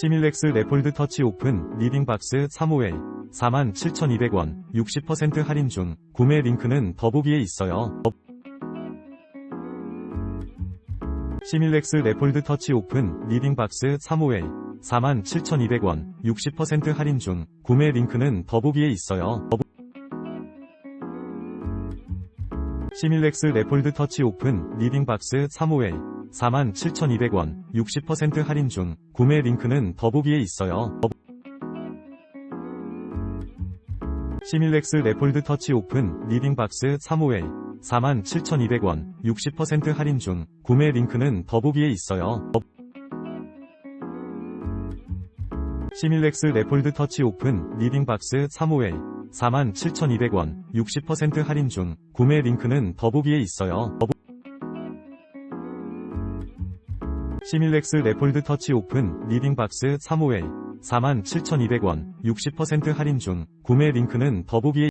시밀렉스 레폴드 터치 오픈 리딩박스 3호엘 47,200원 60% 할인 중 구매 링크는 더보기에 있어요. 더- 시밀렉스 레폴드 터치 오픈 리딩박스 3호엘 47,200원 60% 할인 중 구매 링크는 더보기에 있어요. 시밀렉스 레폴드 터치 오픈 리딩박스 3호엘 47,200원 60% 할인 중 구매 링크는 더보기에 있어요. 더- 시밀렉스 레폴드 터치 오픈 리딩박스 3호엘 47,200원 60% 할인 중 구매 링크는 더보기에 있어요. 더- 시밀렉스 레폴드 터치 오픈 리딩박스 3호엘 47,200원 60% 할인 중 구매 링크는 더보기에 있어요. 더- 시밀렉스 레폴드 터치 오픈 리딩박스 3호엘 47,200원 60% 할인 중 구매 링크는 더보기에